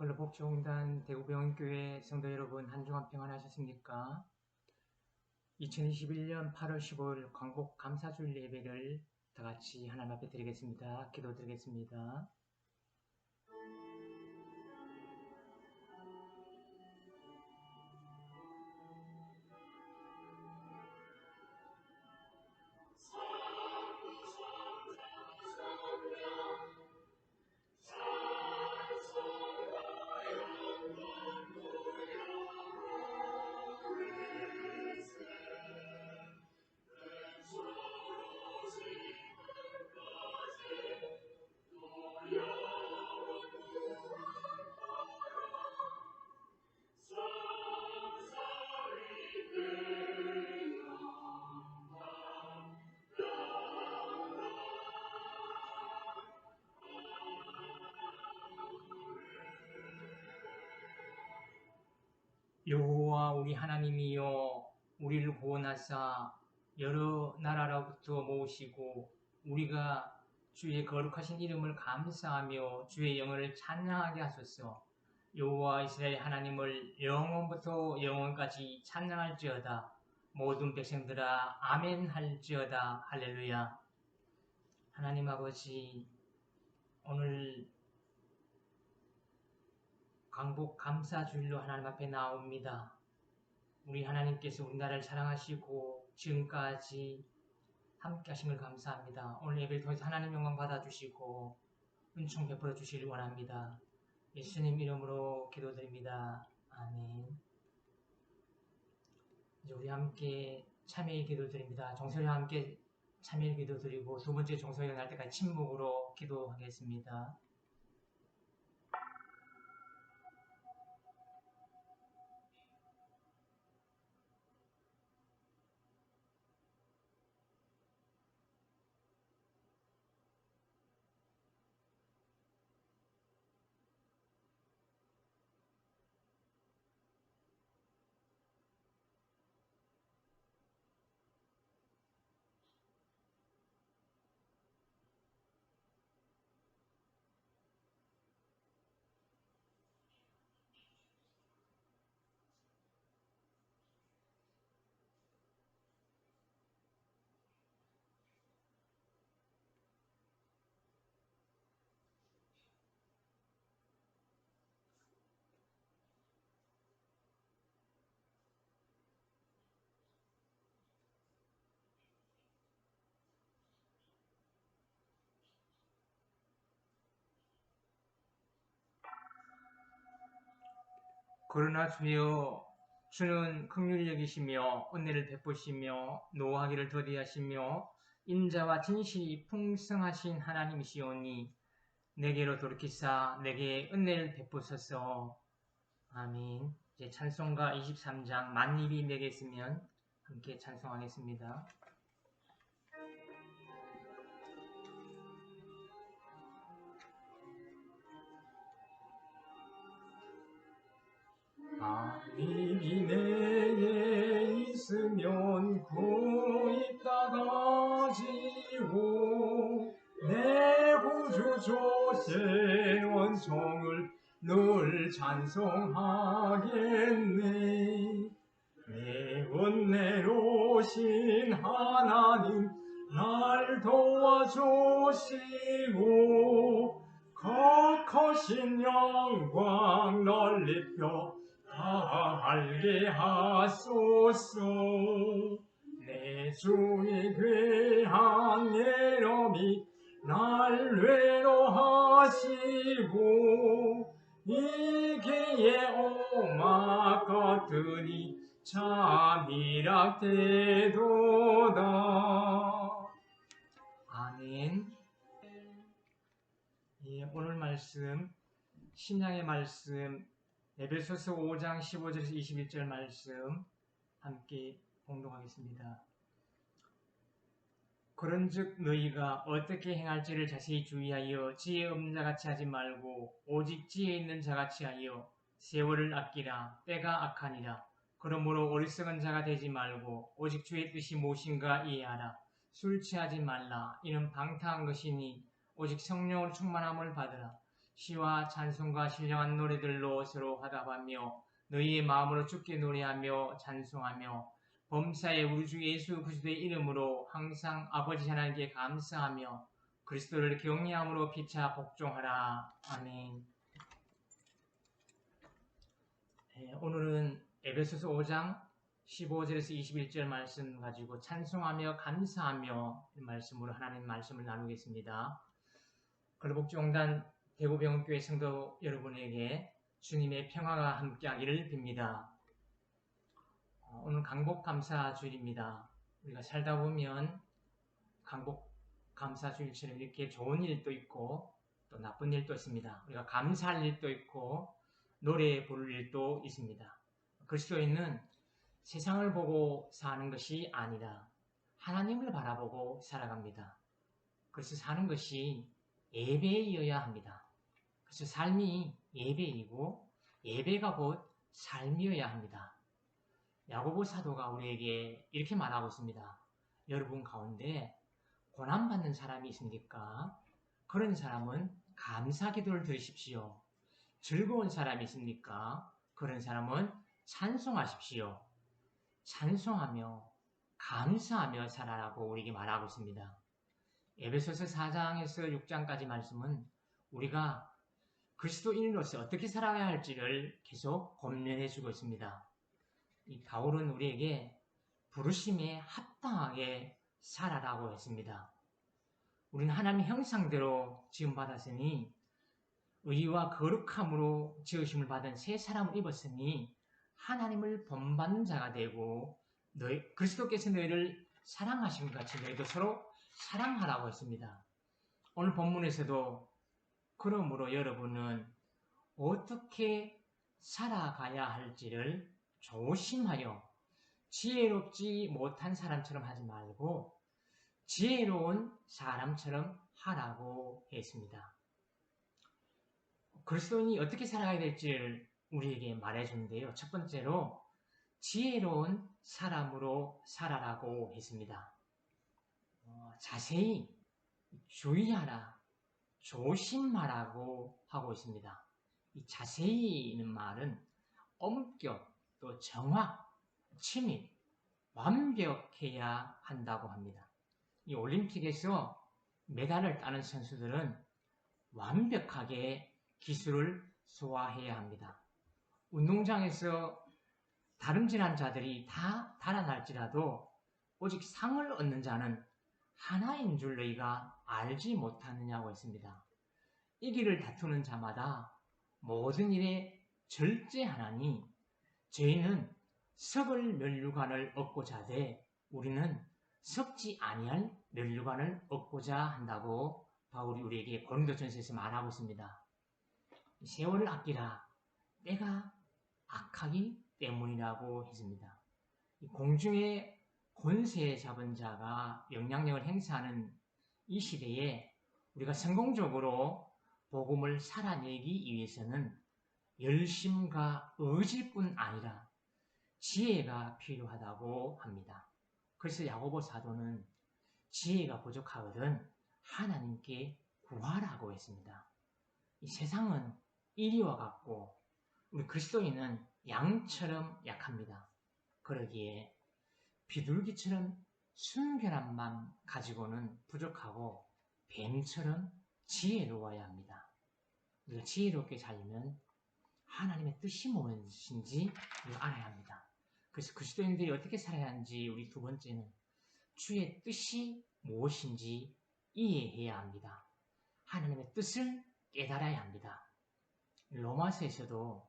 걸러복지공단 대구병원교회 성도 여러분 한 주간 평안하셨습니까? 2021년 8월 15일 광복 감사주일 예배를 다 같이 하나님 앞에 드리겠습니다. 기도 드리겠습니다. 여호와 우리 하나님이여 우리를 구원하사 여러 나라로부터 모으시고 우리가 주의 거룩하신 이름을 감사하며 주의 영혼을 찬양하게 하소서. 여호와 이스라엘 하나님을 영원부터 영원까지 찬양할지어다. 모든 백성들아 아멘 할지어다. 할렐루야. 하나님 아버지 오늘 광복 감사 주일로 하나님 앞에 나옵니다. 우리 하나님께서 우리나라를 사랑하시고 지금까지 함께 걸 감사합니다. 오늘 예배를 통해서 하나님 영광 받아주시고 은총 베풀어 주시길 원합니다. 예수님 이름으로 기도드립니다. 아멘. 이제 우리 함께 참여의 기도드립니다. 정서와 함께 참여의 기도드리고 두 번째 정서가 날 때까지 침묵으로 기도하겠습니다. 그러나 주여 주는 긍휼히 여기시며 은혜를 베푸시며 노하기를 더디하시며 인자와 진실이 풍성하신 하나님이시오니 내게로 돌이키사 내게 은혜를 베푸소서 아멘 이제 찬송가 23장 만입이 내게 있으면 함께 찬송하겠습니다. 하나님이 내게 있으면 구있다 가 지고 내 구주 조세 원성을 늘 찬송하겠네. 내 은혜로 신 하나님 날 도와주시고 거커신 영광 널리펴 다 알게 하소서. 내 중에 괴한 예럼이 날 외로하시고 이기에 오막 같으니 참이락되도다. 아멘. 예, 오늘 말씀 신약의 말씀 에베소서 5장 15절에서 21절 말씀 함께 봉독하겠습니다. 그런즉 너희가 어떻게 행할지를 자세히 주의하여 지혜 없는 자같이 하지 말고 오직 지혜 있는 자같이 하여 세월을 아끼라. 때가 악하니라. 그러므로 어리석은 자가 되지 말고 오직 주의 뜻이 무엇인가 이해하라. 술 취하지 말라. 이는 방탕한 것이니 오직 성령으로 충만함을 받으라 시와 찬송과 신령한 노래들로 서로 화답하며 너희의 마음으로 주께 노래하며 찬송하며 범사의 우리 주 예수 그리스도의 이름으로 항상 아버지 하나님께 감사하며 그리스도를 경외함으로 피차 복종하라. 아멘. 네, 오늘은 에베소서 5장 15절에서 21절 말씀 가지고 찬송하며 감사하며 말씀으로 하나님 말씀을 나누겠습니다. 걸복종단 대구병원교회 성도 여러분에게 주님의 평화가 함께하기를 빕니다. 어, 오늘 강복 감사 주일입니다. 우리가 살다 보면 강복 감사 주일처럼 이렇게 좋은 일도 있고 또 나쁜 일도 있습니다. 우리가 감사할 일도 있고 노래 부를 일도 있습니다. 그리스도인은 세상을 보고 사는 것이 아니라 하나님을 바라보고 살아갑니다. 그래서 사는 것이 예배이어야 합니다. 그래서 삶이 예배이고 예배가 곧 삶이어야 합니다. 야고보 사도가 우리에게 이렇게 말하고 있습니다. 여러분 가운데 고난받는 사람이 있습니까? 그런 사람은 감사 기도를 드리십시오. 즐거운 사람이 있습니까? 그런 사람은 찬송하십시오. 찬송하며 감사하며 살아라고 우리에게 말하고 있습니다. 에베소서 4장에서 6장까지 말씀은 우리가 그리스도인으로서 어떻게 살아야 할지를 계속 권면해 주고 있습니다. 이 바울은 우리에게 부르심에 합당하게 살아라고 했습니다. 우리는 하나님의 형상대로 지음 받았으니 의와 거룩함으로 지으심을 받은 새 사람을 입었으니 하나님을 본받는 자가 되고 너희 그리스도께서 너희를 사랑하신 것 같이 너희도 서로 사랑하라고 했습니다. 오늘 본문에서도 그러므로 여러분은 어떻게 살아가야 할지를 조심하여 지혜롭지 못한 사람처럼 하지 말고 지혜로운 사람처럼 하라고 했습니다. 그리스도인이 어떻게 살아가야 될지를 우리에게 말해주는데요. 첫 번째로 지혜로운 사람으로 살아라고 했습니다. 어, 자세히 주의하라, 조심하라고 하고 있습니다. 이 자세히는 말은 엄격, 또 정확, 침입, 완벽해야 한다고 합니다. 이 올림픽에서 메달을 따는 선수들은 완벽하게 기술을 소화해야 합니다. 운동장에서 다름질한 자들이 다 달아날지라도 오직 상을 얻는 자는 하나인 줄 너희가 알지 못하느냐고 했습니다. 이 길을 다투는 자마다 모든 일에 절제하나니 저희는 석을 멸류관을 얻고자 하되 우리는 썩지 아니할 멸류관을 얻고자 한다고 바울이 우리에게 고린도전서에서 말하고 있습니다. 세월을 아끼라. 때가 악하기 때문이라고 했습니다. 공중의 권세 잡은 자가 영향력을 행사하는 이 시대에 우리가 성공적으로 복음을 살아내기 위해서는 열심과 의지뿐 아니라 지혜가 필요하다고 합니다. 그래서 야고보 사도는 지혜가 부족하거든 하나님께 구하라고 했습니다. 이 세상은 이리와 같고 우리 그리스도인은 양처럼 약합니다. 그러기에 비둘기처럼 순결한 맘 가지고는 부족하고 뱀처럼 지혜로워야 합니다. 우리가 지혜롭게 살면 하나님의 뜻이 무엇인지 알아야 합니다. 그래서 그리스도인들이 어떻게 살아야 하는지 우리 두 번째는 주의 뜻이 무엇인지 이해해야 합니다. 하나님의 뜻을 깨달아야 합니다. 로마서에서도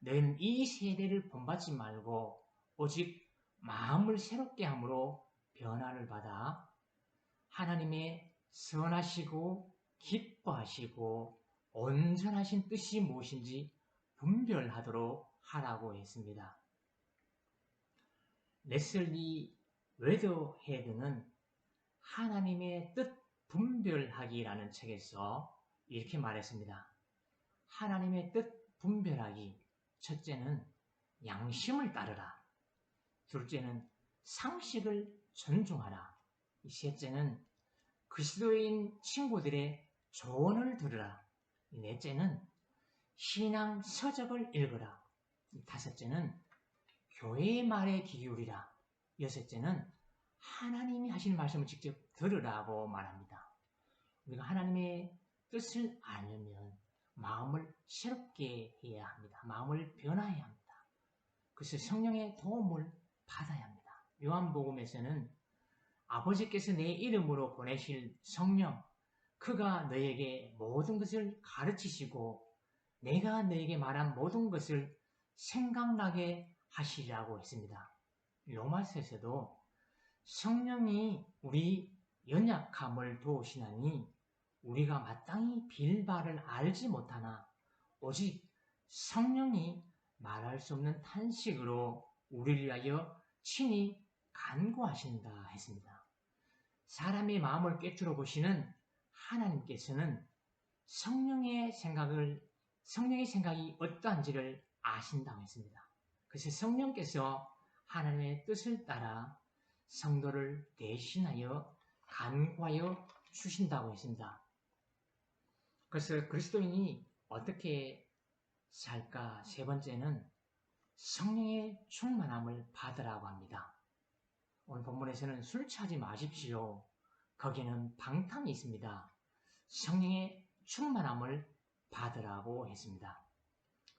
너희는 이 세대를 본받지 말고 오직 마음을 새롭게 함으로 변화를 받아 하나님의 선하시고 기뻐하시고 온전하신 뜻이 무엇인지 분별하도록 하라고 했습니다. 레슬리 웨더헤드는 하나님의 뜻 분별하기라는 책에서 이렇게 말했습니다. 하나님의 뜻 분별하기. 첫째는 양심을 따르라. 둘째는 상식을 존중하라. 셋째는 그리스도인 친구들의 조언을 들으라. 이 넷째는 신앙 서적을 읽어라. 이 다섯째는 교회의 말에 귀 기울이라. 여섯째는 하나님이 하시는 말씀을 직접 들으라고 말합니다. 우리가 하나님의 뜻을 알려면 마음을 새롭게 해야 합니다. 마음을 변화해야 합니다. 그래서 성령의 도움을 받아야 합니다. 요한복음에서는 아버지께서 내 이름으로 보내실 성령, 그가 너에게 모든 것을 가르치시고 내가 너에게 말한 모든 것을 생각나게 하시라고 했습니다. 로마서에서도 성령이 우리 연약함을 도우시나니 우리가 마땅히 빌 바를 알지 못하나 오직 성령이 말할 수 없는 탄식으로 우리를 위하여 친히 간구하신다 했습니다. 사람의 마음을 꿰뚫어 보시는 하나님께서는 성령의 생각을 성령의 생각이 어떠한지를 아신다고 했습니다. 그래서 성령께서 하나님의 뜻을 따라 성도를 대신하여 간구하여 주신다고 했습니다. 그래서 그리스도인이 어떻게 살까? 세 번째는 성령의 충만함을 받으라고 합니다. 오늘 본문에서는 술 취하지 마십시오. 거기는 방탕이 있습니다. 성령의 충만함을 받으라고 했습니다.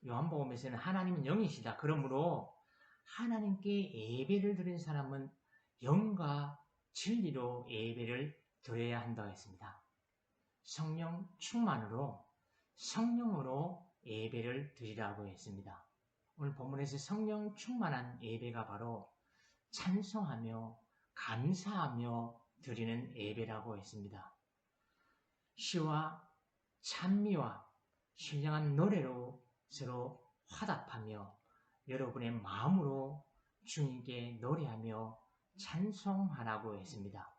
요한복음에서는 하나님은 영이시다. 그러므로 하나님께 예배를 드린 사람은 영과 진리로 예배를 드려야 한다고 했습니다. 성령 충만으로 성령으로 예배를 드리라고 했습니다. 오늘 본문에서 성령 충만한 예배가 바로 찬송하며 감사하며 드리는 예배라고 했습니다. 시와 찬미와 신령한 노래로 서로 화답하며 여러분의 마음으로 주님께 노래하며 찬송하라고 했습니다.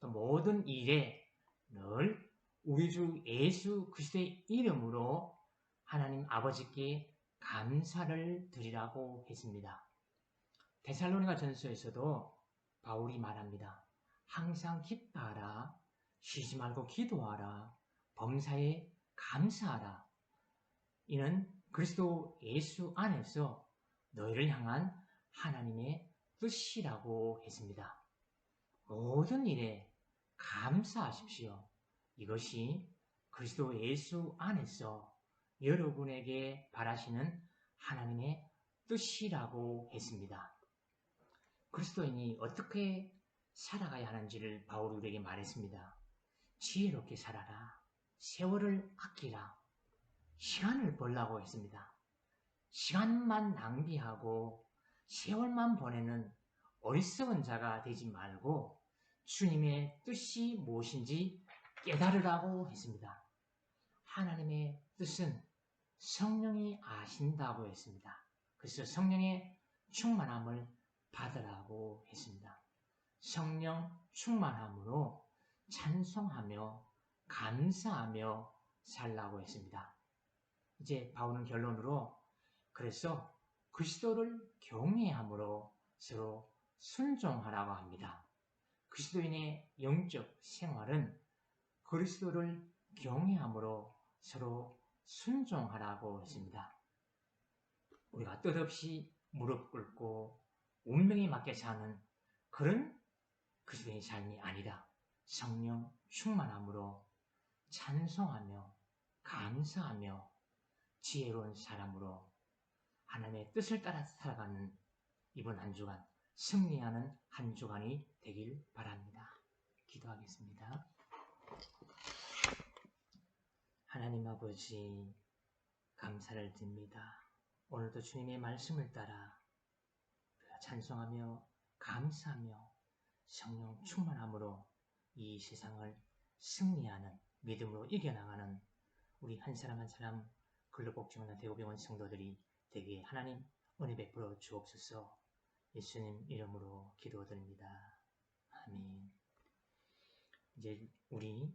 또 모든 일에 늘 우리 주 예수 그리스도의 이름으로 하나님 아버지께 감사를 드리라고 했습니다. 데살로니가 전서에서도 바울이 말합니다. 항상 기뻐하라, 쉬지 말고 기도하라, 범사에 감사하라. 이는 그리스도 예수 안에서 너희를 향한 하나님의 뜻이라고 했습니다. 모든 일에 감사하십시오. 이것이 그리스도 예수 안에서 여러분에게 바라시는 하나님의 뜻이라고 했습니다. 그리스도인이 어떻게 살아가야 하는지를 바울이 우리에게 말했습니다. 지혜롭게 살아라. 세월을 아끼라. 시간을 벌라고 했습니다. 시간만 낭비하고 세월만 보내는 어리석은 자가 되지 말고 주님의 뜻이 무엇인지 깨달으라고 했습니다. 하나님의 뜻은 성령이 아신다고 했습니다. 그래서 성령의 충만함을 받으라고 했습니다. 성령 충만함으로 찬송하며 감사하며 살라고 했습니다. 이제 바울은 결론으로 그래서 그리스도를 경외함으로 서로 순종하라고 합니다. 그리스도인의 영적 생활은 그리스도를 경외함으로 서로 순종하라고 했습니다. 우리가 뜻없이 무릎 꿇고 운명에 맞게 사는 그런 그리스도의 삶이 아니라 성령 충만함으로 찬송하며 감사하며 지혜로운 사람으로 하나님의 뜻을 따라 살아가는 이번 한 주간 승리하는 한 주간이 되길 바랍니다. 기도하겠습니다. 하나님 아버지 감사를 드립니다. 오늘도 주님의 말씀을 따라 찬송하며 감사하며 성령 충만함으로 이 세상을 승리하는 믿음으로 이겨나가는 우리 한 사람 한 사람 근로복지원과 대우병원 성도들이 되게 하나님 은혜 베풀어 주옵소서 예수님 이름으로 기도드립니다. 아멘 이제 우리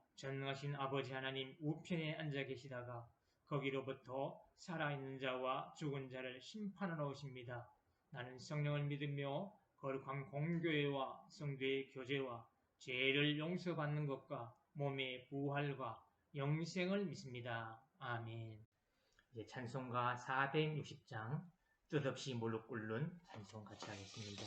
전능하신 아버지 하나님 우편에 앉아 계시다가 거기로부터 살아있는 자와 죽은 자를 심판하러 오십니다. 나는 성령을 믿으며 거룩한 공교회와 성도의 교제와 죄를 용서받는 것과 몸의 부활과 영생을 믿습니다. 아멘. 이제 찬송가 460장 뜻없이 무릎 꿇는 찬송 같이 하겠습니다.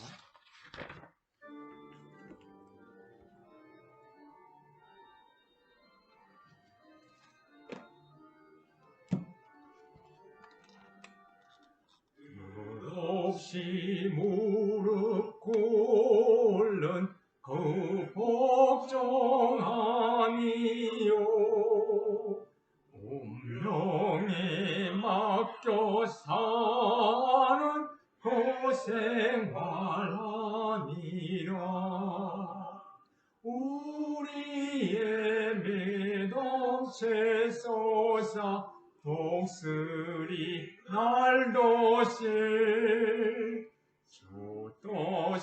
없이 무릎 꿇는 그 복종 아니요. 운명에 맡겨 사는 그 생활 아니라. 우리의 믿음 채소사 독수리 도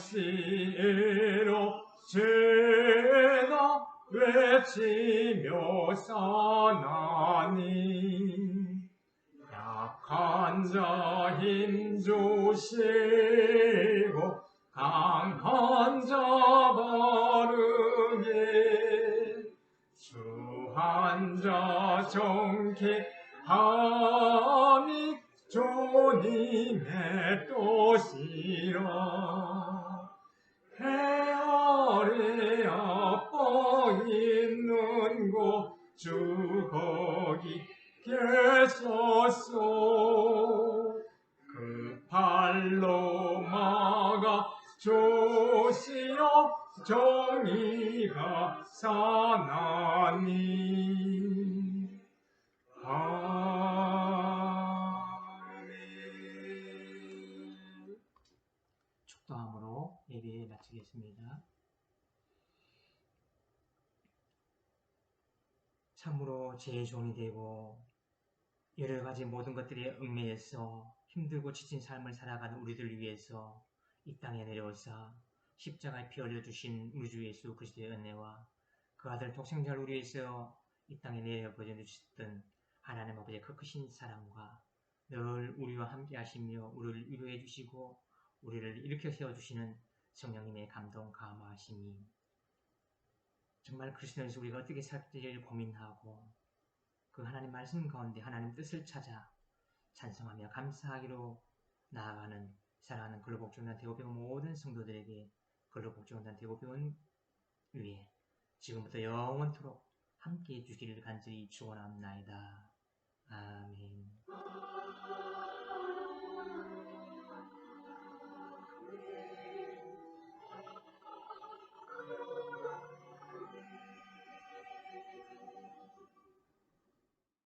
시로 죄나 외치며 사나니. 약한 자 힘주시고 강한 자 바르게. 주한 자 정케 함이 주님의 뜻이라 헤아리 아빠 있는 곳 주 거기 계셨소 그 발로 막아 주시어 정의가 사나니. 아 마치겠습니다. 참으로 죄의 종이 되고 여러 가지 모든 것들에 얽매여서 힘들고 지친 삶을 살아가는 우리들을 위해서 이 땅에 내려오사 십자가에 피 흘려주신 우리 주 예수 그리스도의 은혜와 그 아들 독생자를 우리 위해서 이 땅에 내려 보내 주셨던 하나님 아버지의 그 크신 사랑과 늘 우리와 함께 하시며 우리를 위로해 주시고 우리를 일으켜 세워주시는 성령님의 감동 감화하심이 정말 그리스도에서 우리가 어떻게 살지를 고민하고 그 하나님 말씀 가운데 하나님 뜻을 찾아 찬성하며 감사하기로 나아가는 사랑하는 근로복종단 대고병원 모든 성도들에게 근로복종단 대고병원 위에 지금부터 영원토록 함께 해주시기를 간절히 축원합나이다. 아멘.